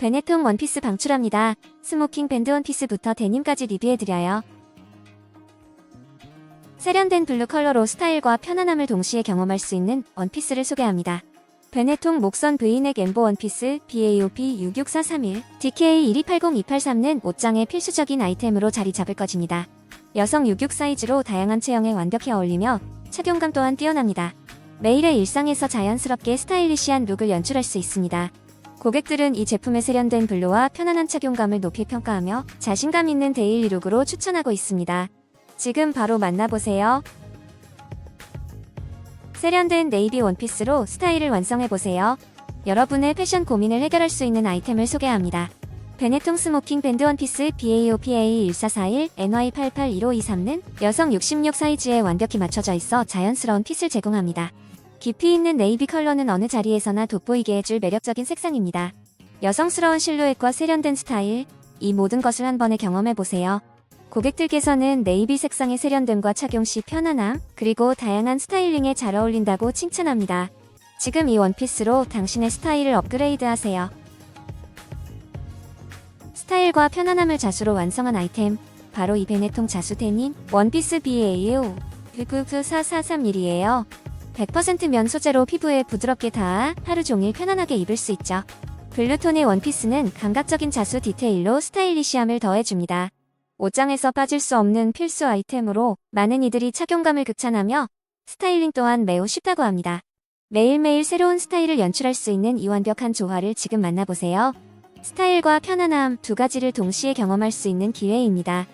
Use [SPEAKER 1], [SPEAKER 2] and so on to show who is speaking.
[SPEAKER 1] 베네통 원피스 방출합니다. 스모킹 밴드 원피스부터 데님까지 리뷰해드려요. 세련된 블루 컬러로 스타일과 편안함을 동시에 경험할 수 있는 원피스를 소개합니다. 베네통 목선 V넥 엠보 원피스 BAOP 66431 DK 1280283는 옷장의 필수적인 아이템으로 자리 잡을 것입니다. 여성 66 사이즈로 다양한 체형에 완벽히 어울리며 착용감 또한 뛰어납니다. 매일의 일상에서 자연스럽게 스타일리시한 룩을 연출할 수 있습니다. 고객들은 이 제품의 세련된 블루와 편안한 착용감을 높이 평가하며 자신감 있는 데일리 룩으로 추천하고 있습니다. 지금 바로 만나보세요. 세련된 네이비 원피스로 스타일을 완성해보세요. 여러분의 패션 고민을 해결할 수 있는 아이템을 소개합니다. 베네통 스모킹 밴드 원피스 BAOPA 1441 NY881523는 여성 66 사이즈에 완벽히 맞춰져 있어 자연스러운 핏을 제공합니다. 깊이 있는 네이비 컬러는 어느 자리에서나 돋보이게 해줄 매력적인 색상입니다. 여성스러운 실루엣과 세련된 스타일, 이 모든 것을 한 번에 경험해보세요. 고객들께서는 네이비 색상의 세련됨과 착용 시 편안함, 그리고 다양한 스타일링에 잘 어울린다고 칭찬합니다. 지금 이 원피스로 당신의 스타일을 업그레이드 하세요. 스타일과 편안함을 자수로 완성한 아이템, 바로 이 베네통 자수 데님 원피스 BAU 99443일이에요. 100%면 소재로 피부에 부드럽게 닿아 하루 종일 편안하게 입을 수 있죠. 블루톤의 원피스는 감각적인 자수 디테일로 스타일리시함을 더해줍니다. 옷장에서 빠질 수 없는 필수 아이템으로 많은 이들이 착용감을 극찬하며 스타일링 또한 매우 쉽다고 합니다. 매일매일 새로운 스타일을 연출할 수 있는 이 완벽한 조화를 지금 만나보세요. 스타일과 편안함 두 가지를 동시에 경험할 수 있는 기회입니다.